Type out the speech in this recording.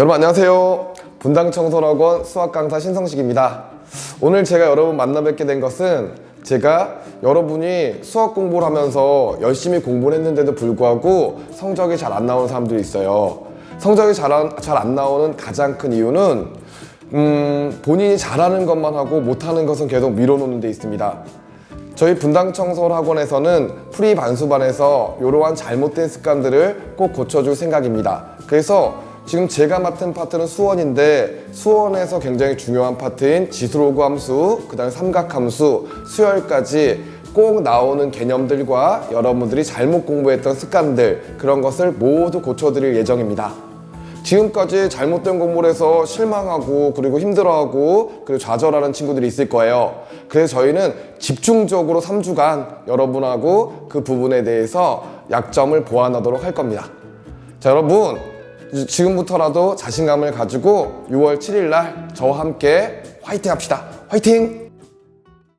여러분 안녕하세요. 분당청소학원 수학 강사 신성식입니다. 오늘 제가 여러분 만나 뵙게 된 것은 제가 여러분이 수학 공부를 하면서 열심히 공부를 했는데도 불구하고 성적이 잘 안 나오는 사람들이 있어요. 성적이 잘안 나오는 가장 큰 이유는 음, 본인이 잘하는 것만 하고 못하는 것은 계속 밀어놓는 데 있습니다. 저희 분당청소학원에서는 프리 반수반에서 이러한 잘못된 습관들을 꼭 고쳐줄 생각입니다. 그래서 지금 제가 맡은 파트는 수원인데 수원에서 굉장히 중요한 파트인 지수로그 함수, 그 다음에 삼각함수, 수열까지 꼭 나오는 개념들과 여러분들이 잘못 공부했던 습관들 그런 것을 모두 고쳐드릴 예정입니다. 지금까지 잘못된 공부를 해서 실망하고 그리고 힘들어하고 그리고 좌절하는 친구들이 있을 거예요. 그래서 저희는 집중적으로 3주간 여러분하고 그 부분에 대해서 약점을 보완하도록 할 겁니다. 자, 여러분. 지금부터라도 자신감을 가지고 6월 7일 날 저와 함께 화이팅 합시다. 화이팅!